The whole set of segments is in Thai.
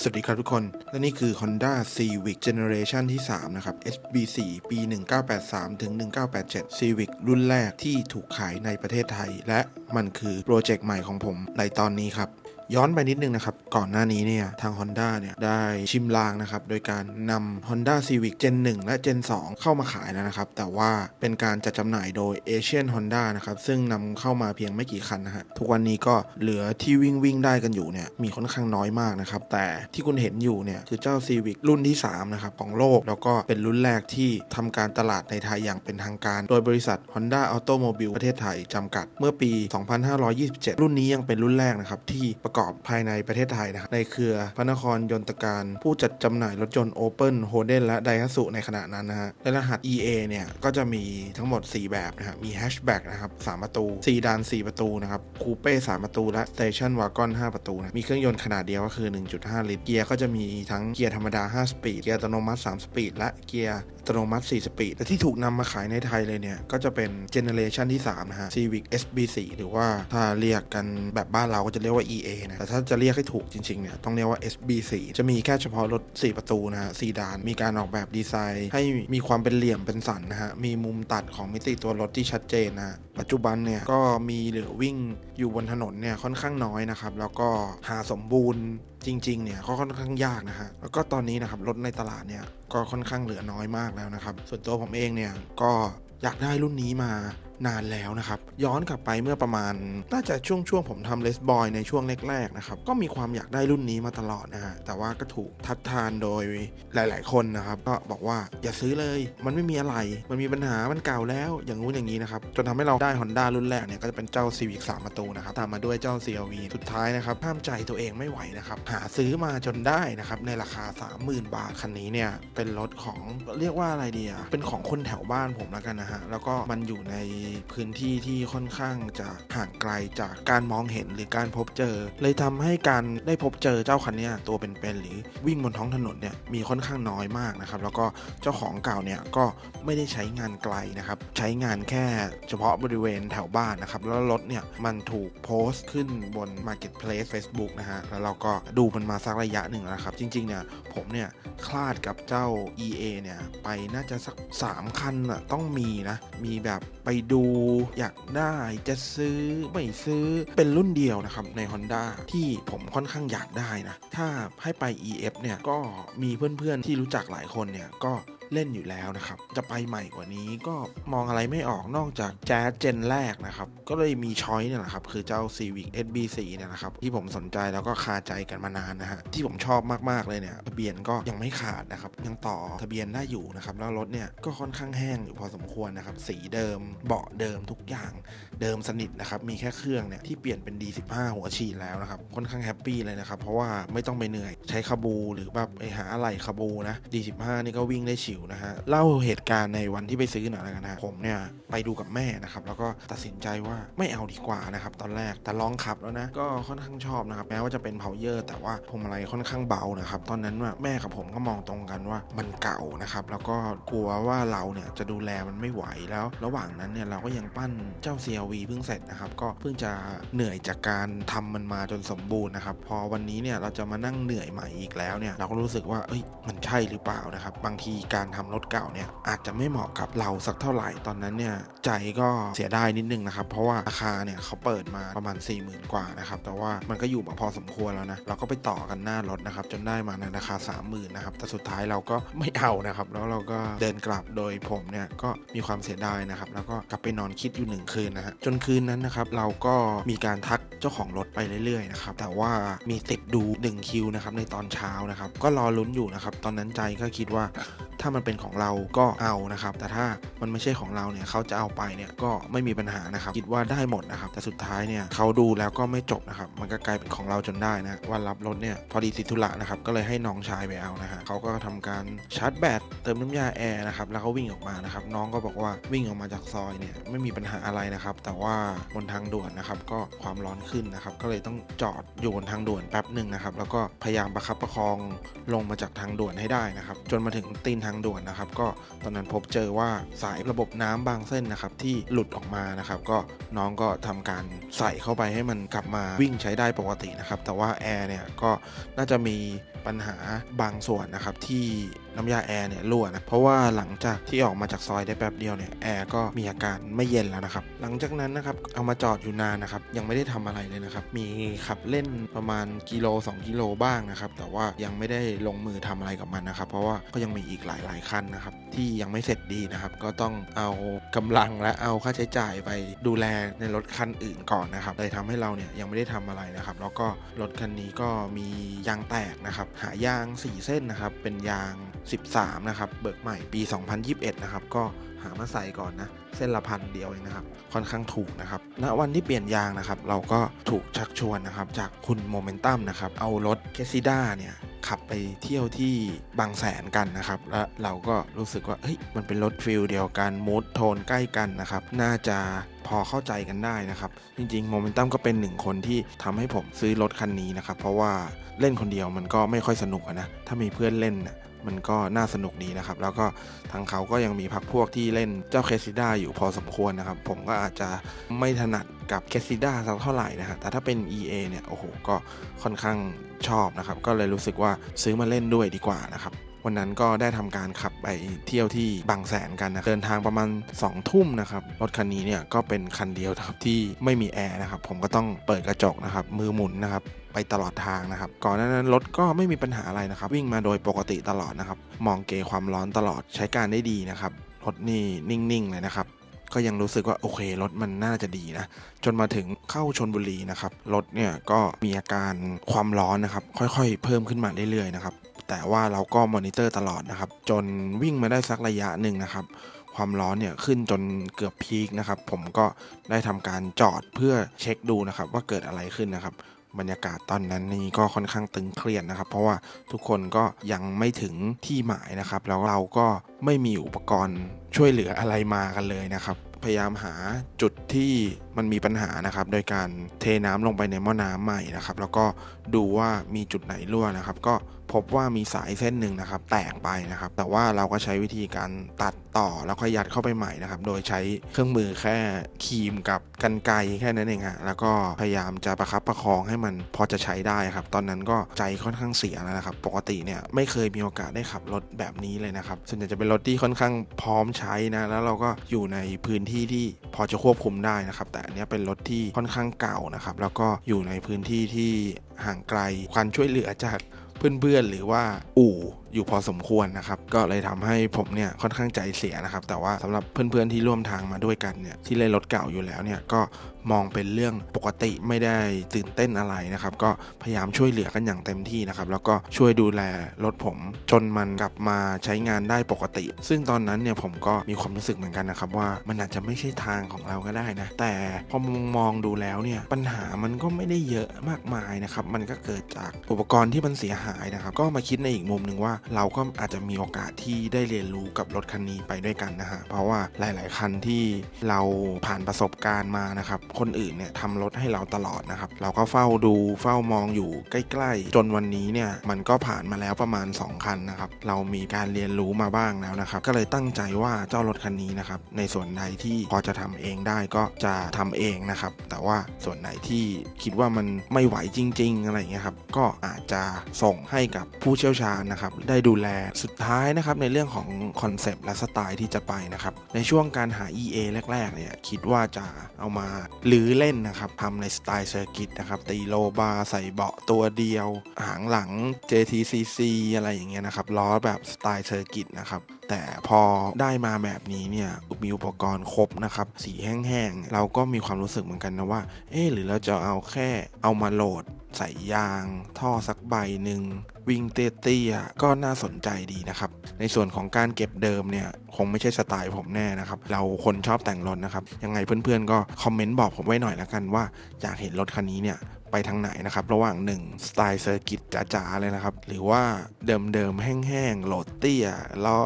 สวัสดีครับทุกคน และนี่คือ Honda Civic Generation ที่ 3 นะครับ HB4 ปี 1983 ถึง 1987 Civic รุ่นแรกที่ถูกขายในประเทศไทย และมันคือโปรเจกต์ใหม่ของผมในตอนนี้ครับ ย้อนไปนิดนึงนะครับ ก่อนหน้านี้เนี่ยทาง Honda เนี่ยได้ชิมลางนะครับ โดยการนำ Honda Civic Gen 1 และ Gen 2 เข้ามาขายแล้วนะครับ แต่ว่าเป็นการจัดจำหน่ายโดย Asian Honda นะครับ ซึ่งนำเข้ามาเพียงไม่กี่คันนะฮะ ทุกวันนี้ก็เหลือที่วิ่งวิ่งได้กันอยู่เนี่ยมีค่อนข้างน้อยมากนะครับ แต่ที่คุณเห็นอยู่เนี่ยคือเจ้า Civic รุ่นที่3นะครับของโลก แล้วก็เป็นรุ่นแรกที่ทำการตลาดในไทยอย่างเป็นทางการ โดยบริษัท Honda Automobile ประเทศไทยจำกัดเมื่อปี 2527 รุ่นนี้ยังเป็นรุ่นแรกนะครับที่ประกอบภายในประเทศไทยนะครับในเครือพระนครยนตการ ผู้จัดจำหน่ายรถยนต์ Open h o d e n และ Daihatsu ในขณะนั้นนะฮะและรหัส EA เนี่ยก็จะมีทั้งหมด 4 แบบนะฮะมี Hatchback นะครับ3ประตูซีดาน4 ประตูนะครับคูเป้3ประตู และ Station Wagon 5ประตูนะมีเครื่องยนต์ขนาดเดียวก็คือ 1.5 ลิตรเกียร์ก็จะมีทั้งเกียร์ธรรมดา 5 สปีดเกียร์อัตโนมัติ 3 สปีดและเกียร์ โนมัติ 4 สปีดแต่ที่ถูกนำมาขายในไทยเลยเนี่ย ก็จะเป็นเจเนเรชันที่ 3 นะฮะ Civic SB4 หรือว่าถ้าเรียกกันแบบบ้านเราก็จะเรียกว่า EA นะ แต่ถ้าจะเรียกให้ถูกจริงๆเนี่ย ต้องเรียกว่า SB4 จะมีแค่เฉพาะรถ 4 ประตูนะฮะซีดาน มีการออกแบบดีไซน์ ให้มีความเป็นเหลี่ยมเป็นสันนะฮะ มีมุมตัดของมิติตัวรถที่ชัดเจนนะฮะปัจจุบันเนี่ยก็มีเหลือวิ่งอยู่บนถนนเนี่ยค่อนข้างน้อยนะครับแล้วก็หาสมบูรณ์ จริงๆเนี่ยก็ค่อนข้างยากนะฮะแล้วก็ตอนนี้นะครับรถในตลาดเนี่ยก็ค่อนข้างเหลือน้อยมากแล้วนะครับ ส่วนตัวผมเองเนี่ยก็อยากได้รุ่นนี้มา นานแล้วนะครับ ย้อนกลับไปเมื่อประมาณ น่าจะช่วงช่วงผมทำเลสบอยในช่วงแรกๆนะครับ ก็มีความอยากได้รุ่นนี้มาตลอดนะฮะ แต่ว่าก็ถูกทัดทานโดยหลาย ๆ คนนะครับ ก็บอกว่าอย่าซื้อเลย มันไม่มีอะไร มันมีปัญหา มันเก่าแล้ว อย่างงู้นอย่างนี้นะครับ จนทำให้เราได้ Honda รุ่นแรกเนี่ยก็จะเป็นเจ้า Civic 3 ประตูนะครับ ตามมาด้วยเจ้า CRV สุดท้ายนะครับ ห้ามใจตัวเองไม่ไหวนะครับ หาซื้อมาจนได้นะครับ ในราคา 30,000 บาท คันนี้เนี่ย เป็นรถของ เรียกว่าอะไรดีอะเป็นของคนแถวบ้านผมแล้วกันนะฮะ แล้วก็มันอยู่ในพื้นที่ที่ค่อนข้างจะห่างไกลจากการมองเห็นหรือการพบเจอ เลยทำให้การได้พบเจอเจ้าคันนี้ตัวเป็นๆหรือวิ่งบนท้องถนนเนี่ยมีค่อนข้างน้อยมากนะครับ แล้วก็เจ้าของเก่าเนี่ยก็ไม่ได้ใช้งานไกลนะครับ ใช้งานแค่เฉพาะบริเวณแถวบ้านนะครับ แล้วรถเนี่ยมันถูกโพสต์ขึ้นบน Marketplace Facebook นะฮะแล้วเราก็ดูมันมาสักระยะหนึ่งแล้วนะครับ จริงๆเนี่ยผมเนี่ยคลาดกับเจ้า EA เนี่ยไปน่าจะสัก 3 คันอะต้องมีนะ มีแบบไปดูอยากได้จะซื้อไม่ซื้อเป็นรุ่นเดียวนะครับใน Honda ที่ผมค่อนข้างอยากได้นะ ถ้าให้ไป EF เนี่ยก็มีเพื่อนๆที่รู้จักหลายคนเนี่ยก็ เล่นอยู่แล้วนะครับ จะไปใหม่กว่านี้ก็มองอะไรไม่ออกนอกจากแจ๊สเจนแรกนะครับ ก็เลยมีช้อยเนี่ยแหละครับคือเจ้า Civic SB4 เนี่ยนะครับ ที่ผมสนใจแล้วก็คาใจกันมานานนะฮะที่ผมชอบมากๆเลยเนี่ยทะเบียนก็ยังไม่ขาดนะครับ ยังต่อทะเบียนได้อยู่นะครับ แล้วรถเนี่ยก็ค่อนข้างแห้งอยู่พอสมควรนะครับ สีเดิมเบาะเดิมทุกอย่างเดิมสนิทนะครับ มีแค่เครื่องเนี่ยที่เปลี่ยนเป็น D15 หัวฉีดแล้วนะครับ ค่อนข้างแฮปปี้เลยนะครับ เพราะว่าไม่ต้องไปเหนื่อยใช้คาบู หรือแบบไปหาอะไรคาบูนะ D15 นี่ก็วิ่งได้ฉิวนะฮะเล่าเหตุการณ์ในวันที่ไปซื้อหน่อยแล้วกันนะผมเนี่ยไปดูกับแม่นะครับแล้วก็ตัดสินใจว่าไม่เอาดีกว่านะครับตอนแรกแต่ลองขับแล้วนะก็ค่อนข้างชอบนะครับแม้ว่าจะเป็นเพาเยอร์แต่ว่าพวงมาลัยค่อนข้างเบานะครับตอนนั้นว่าแม่กับผมก็มองตรงกันว่ามันเก่านะครับแล้วก็กลัวว่าเราเนี่ยจะดูแลมันไม่ไหวแล้ว ระหว่างนั้นเนี่ยเราก็ยังปั้นเจ้า CRV เพิ่งเสร็จนะครับก็เพิ่งจะเหนื่อยจากการทำมันมาจนสมบูรณ์นะครับพอวันนี้เนี่ยเราจะมานั่งเหนื่อยใหม่อีกแล้วเนี่ยเราก็รู้สึกว่าเอ้ยมันใช่หรือเปล่านะครับบางทีการทำรถเก่าเนี่ยอาจจะไม่เหมาะกับเราสักเท่าไหร่ตอนนั้นเนี่ยใจก็เสียดายนิดนึงนะครับ เพราะว่าราคาเนี่ยเขาเปิดมาประมาณ 4 0,000 กว่านะครับ แต่ว่ามันก็อยู่มาพอสมควรแล้วนะเราก็ไปต่อกันหน้ารถนะครับ จนได้มาในราคา 30,000นะครับแต่สุดท้ายเราก็ไม่เอานะครับ แล้วเราก็เดินกลับโดยผมเนี่ยก็มีความเสียดายนะครับ แล้วก็กลับไปนอนคิดอยู่หนึ่งคืนนะฮะจนคืนนั้นนะครับเราก็มีการทักเจ้าของรถไปเรื่อยๆนะครับแต่ว่ามีติดดู1คิวนะครับในตอนเช้านะครับก็รอลุ้นอยู่นะครับตอนนั้นใจก็คิดว่าถ้ามันเป็นของเราก็เอานะครับ แต่ถ้ามันไม่ใช่ของเราเนี่ยเขาจะเอาไปเนี่ยก็ไม่มีปัญหานะครับ คิดว่าได้หมดนะครับ แต่สุดท้ายเนี่ยเขาดูแล้วก็ไม่จบนะครับ มันก็กลายเป็นของเราจนได้นะ วันรับรถเนี่ยพอดีสิทธุระนะครับ ก็เลยให้น้องชายไปเอานะฮะเขาก็ทำการชาร์จแบตเติมน้ำยาแอร์นะครับ แล้วเขาวิ่งออกมานะครับ น้องก็บอกว่าวิ่งออกมาจากซอยเนี่ยไม่มีปัญหาอะไรนะครับ แต่ว่าบนทางด่วนนะครับ ก็ความร้อนขึ้นนะครับ ก็เลยต้องจอดอยู่บนทางด่วนแป๊บหนึ่งนะครับ แล้วก็พยายามประคับประคองลงมาจากทางด่วนให้ได้นะครับ จนมาถึงตีนทางด่วนนะครับ ก็ตอนนั้นพบเจอว่าสายระบบน้ำบางเส้นนะครับที่หลุดออกมานะครับ ก็น้องก็ทำการใส่เข้าไปให้มันกลับมาวิ่งใช้ได้ปกตินะครับ แต่ว่าแอร์เนี่ยก็น่าจะมีปัญหาบางส่วนนะครับที่ น้ำยาแอร์เนี่ยรั่วนะเพราะว่าหลังจากที่ออกมาจากซอยได้แป๊บเดียวเนี่ยแอร์ก็มีอาการไม่เย็นแล้วนะครับหลังจากนั้นนะครับเอามาจอดอยู่นานนะครับยังไม่ได้ทำอะไรเลยนะครับมีขับเล่นประมาณกิโล 2 กิโลบ้างนะครับแต่ว่ายังไม่ได้ลงมือทำอะไรกับมันนะครับ เพราะว่าก็ยังมีอีกหลายๆคันนะครับที่ยังไม่เสร็จดีนะครับก็ต้องเอากำลังและเอาค่าใช้จ่ายไปดูแลในรถคันอื่นก่อนนะครับเลยทำให้เราเนี่ยยังไม่ได้ทำอะไรนะครับ แล้วก็รถคันนี้ก็มียางแตกนะครับหายาง 4 เส้นนะครับเป็นยาง13 นะครับ เบิกใหม่ปี 2021 นะครับ ก็หามาใส่ก่อนนะ เส้นละพันเดียวเองนะครับ ค่อนข้างถูกนะครับณวันที่เปลี่ยนยางนะครับ เราก็ถูกชักชวนนะครับ จากคุณโมเมนตัมนะครับ เอารถเคซิด้าเนี่ยขับไปเที่ยวที่บางแสนกันนะครับ แล้วเราก็รู้สึกว่าเฮ้ยมันเป็นรถฟิลเดียวกันมูดโทนใกล้กันนะครับ น่าจะพอเข้าใจกันได้นะครับ จริงๆโมเมนตัมก็เป็นหนึ่งคนที่ทำให้ผมซื้อรถคันนี้นะครับ เพราะว่าเล่นคนเดียวมันก็ไม่ค่อยสนุกนะ ถ้ามีเพื่อนเล่นนะ มันก็น่าสนุกดีนะครับ แล้วก็ทางเขาก็ยังมีพักพวกที่เล่นเจ้าเคซิด้าอยู่พอสมควรนะครับ ผมก็อาจจะไม่ถนัดกับเคซิด้าสักเท่าไหร่นะฮะแต่ถ้าเป็น EA เนี่ยโอ้โหก็ค่อนข้างชอบนะครับ ก็เลยรู้สึกว่าซื้อมาเล่นด้วยดีกว่านะครับวันนั้นก็ได้ทำการขับไปเที่ยวที่บางแสนกันนะเดินทางประมาณ2ทุ่มนะครับรถคันนี้เนี่ยก็เป็นคันเดียวครับที่ไม่มีแอร์นะครับผมก็ต้องเปิดกระจกนะครับมือหมุนนะครับ ไปตลอดทางนะครับ ก่อนหน้านั้นรถก็ไม่มีปัญหาอะไรนะครับ วิ่งมาโดยปกติตลอดนะครับ มองเกความร้อนตลอดใช้การได้ดีนะครับรถนี่นิ่งๆเลยนะครับก็ยังรู้สึกว่าโอเครถมันน่าจะดีนะ จนมาถึงเข้าชนบุรีนะครับรถเนี่ยก็มีอาการความร้อนนะครับ ค่อยๆ เพิ่มขึ้นมาเรื่อยๆนะครับแต่ว่าเราก็มอนิเตอร์ตลอดนะครับ จนวิ่งมาได้สักระยะหนึ่งนะครับ ความร้อนเนี่ยขึ้นจนเกือบพีคนะครับ ผมก็ได้ทำการจอดเพื่อเช็คดูนะครับ ว่าเกิดอะไรขึ้นนะครับ บรรยากาศตอนนั้นนี่ก็ค่อนข้างตึงเครียดนะครับ เพราะว่าทุกคนก็ยังไม่ถึงที่หมายนะครับ แล้วเราก็ไม่มีอุปกรณ์ช่วยเหลืออะไรมากันเลยนะครับ พยายามหาจุดที่มันมีปัญหานะครับ โดยการเทน้ำลงไปในหม้อน้ำใหม่นะครับ แล้วก็ดูว่ามีจุดไหนรั่วนะครับ ก็ พบว่ามีสายเส้นหนึ่งนะครับ แตกไปนะครับ แต่ว่าเราก็ใช้วิธีการตัดต่อแล้วก็ยัดเข้าไปใหม่นะครับ โดยใช้เครื่องมือแค่ครีมกับกันไกรแค่นั้นเองฮะแล้วก็พยายามจะประคับประคองให้มันพอจะใช้ได้ครับ ตอนนั้นก็ใจค่อนข้างเสียแล้วนะครับ ปกติเนี่ยไม่เคยมีโอกาสได้ขับรถแบบนี้เลยนะครับส่วนใหญ่จะเป็นรถที่ค่อนข้างพร้อมใช้นะแล้วเราก็อยู่ในพื้นที่ที่พอจะควบคุมได้นะครับ แต่อันนี้เป็นรถที่ค่อนข้างเก่านะครับแล้วก็อยู่ในพื้นที่ที่ห่างไกลความช่วยเหลือจาก เพื่อนๆหรือว่าอู่ อยู่พอสมควรนะครับ ก็เลยทำให้ผมเนี่ยค่อนข้างใจเสียนะครับ แต่ว่าสำหรับเพื่อนๆที่ร่วมทางมาด้วยกันเนี่ยที่เล่นรถเก่าอยู่แล้วเนี่ยก็มองเป็นเรื่องปกติไม่ได้ตื่นเต้นอะไรนะครับ ก็พยายามช่วยเหลือกันอย่างเต็มที่นะครับ แล้วก็ช่วยดูแลรถผมจนมันกลับมาใช้งานได้ปกติ ซึ่งตอนนั้นเนี่ยผมก็มีความรู้สึกเหมือนกันนะครับ ว่ามันอาจจะไม่ใช่ทางของเราก็ได้นะ แต่พอมองมองดูแล้วเนี่ยปัญหามันก็ไม่ได้เยอะมากมายนะครับ มันก็เกิดจากอุปกรณ์ที่มันเสียหายนะครับ ก็มาคิดในอีกมุมหนึ่งว่าเราก็อาจจะมีโอกาสที่ได้เรียนรู้กับรถคันนี้ไปด้วยกันนะฮะเพราะว่าหลาย ๆ คันที่เราผ่านประสบการณ์มานะครับคนอื่นเนี่ยทำรถให้เราตลอดนะครับเราก็เฝ้าดูเฝ้ามองอยู่ใกล้ ๆ จนวันนี้เนี่ยมันก็ผ่านมาแล้วประมาณ 2 คันนะครับเรามีการเรียนรู้มาบ้างแล้วนะครับก็เลยตั้งใจว่าเจ้ารถคันนี้นะครับในส่วนใดที่พอจะทำเองได้ก็จะทำเองนะครับแต่ว่าส่วนไหนที่คิดว่ามันไม่ไหวจริง ๆ อะไรเงี้ยครับก็อาจจะส่งให้กับผู้เชี่ยวชาญนะครับได้ดูแลสุดท้ายนะครับในเรื่องของคอนเซปต์และสไตล์ที่จะไปนะครับในช่วงการหา EA แรกๆเนี่ยคิดว่าจะเอามาหรือเล่นนะครับทำในสไตล์เซอร์กิตนะครับตีโลบาร์ใส่เบาะตัวเดียว หางหลัง JTCC อะไรอย่างเงี้ยนะครับล้อแบบสไตล์เซอร์กิตนะครับ แต่พอได้มาแบบนี้เนี่ยมีอุปกรณ์ครบนะครับ สีแห้งๆ เราก็มีความรู้สึกเหมือนกันนะว่า เอ๊หรือเราจะเอาแค่เอามาโหลดใส่ยาง ท่อสักใบหนึ่งวิ่งเตี้ยๆก็น่าสนใจดีนะครับ ในส่วนของการเก็บเดิมเนี่ย คงไม่ใช่สไตล์ผมแน่นะครับ เราคนชอบแต่งรถนะครับ ยังไงเพื่อนๆก็คอมเมนต์บอกผมไว้หน่อยละกันว่าอยากเห็นรถคันนี้เนี่ยไปทางไหนนะครับ ระหว่าง 1 สไตล์เซอร์กิตจ๋าๆ เลยนะครับ หรือว่าเดิมๆ แห้งๆโหลดเตี้ยล้อ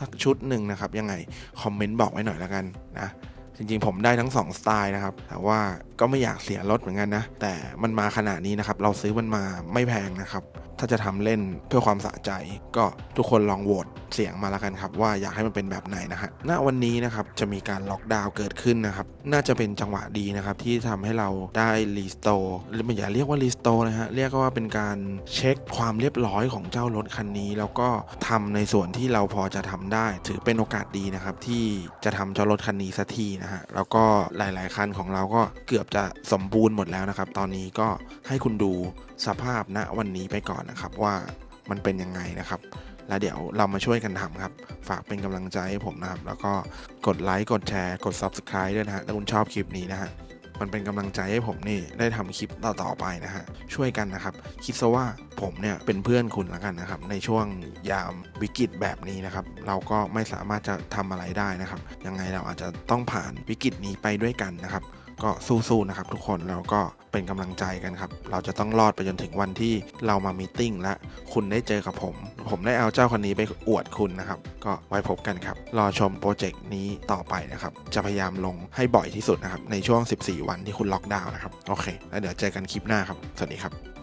สักชุดหนึ่งนะครับ ยังไง คอมเมนต์บอกไว้หน่อยละกันนะจริงๆ ผมได้ทั้ง 2 สไตล์นะครับ แต่ว่าก็ไม่อยากเสียรถเหมือนกันนะ แต่มันมาขนาดนี้นะครับ เราซื้อมันมาไม่แพงนะครับ ถ้าจะทำเล่นเพื่อความสะใจ ก็ทุกคนลองโหวตเสียงมาแล้วกันครับ ว่าอยากให้มันเป็นแบบไหนนะฮะณวันนี้นะครับจะมีการล็อกดาวน์เกิดขึ้นนะครับ น่าจะเป็นจังหวะดีนะครับ ที่ทำให้เราได้รีสโตร์หรือไม่อย่าเรียกว่ารีสโตร์นะฮะเรียกว่าเป็นการเช็คความเรียบร้อยของเจ้ารถคันนี้ แล้วก็ทำในส่วนที่เราพอจะทำได้ ถือเป็นโอกาสดีนะครับ ที่จะทำเจ้ารถคันนี้สักทีนะฮะแล้วก็หลาย ๆ คันของเราก็เกือบจะสมบูรณ์หมดแล้วนะครับ ตอนนี้ก็ให้คุณดูสภาพณวันนี้ไปก่อนนะครับว่ามันเป็นยังไงนะครับ แล้วเดี๋ยวเรามาช่วยกันทำครับ ฝากเป็นกำลังใจให้ผมนะครับ แล้วก็กดไลค์กดแชร์กด Subscribe ด้วยนะฮะถ้าคุณชอบคลิปนี้นะฮะมันเป็นกำลังใจให้ผมนี่ได้ทำคลิปต่อๆไปนะฮะช่วยกันนะครับ คิดซะว่าผมเนี่ยเป็นเพื่อนคุณแล้วกันนะครับ ในช่วงยามวิกฤตแบบนี้นะครับ เราก็ไม่สามารถจะทำอะไรได้นะครับ ยังไงเราอาจจะต้องผ่านวิกฤตนี้ไปด้วยกันนะครับ ก็สู้ๆนะครับทุกคนแล้วก็เป็นกำลังใจกันครับ เราจะต้องรอดไปจนถึงวันที่เรามามีตติ้งและคุณได้เจอกับผม ผมได้เอาเจ้าคนนี้ไปอวดคุณนะครับ ก็ไว้พบกันครับ รอชมโปรเจกต์นี้ต่อไปนะครับ จะพยายามลงให้บ่อยที่สุดนะครับ ในช่วง 14 วันที่คุณล็อกดาวน์นะครับ โอเค แล้วเดี๋ยวเจอกันคลิปหน้าครับ สวัสดีครับ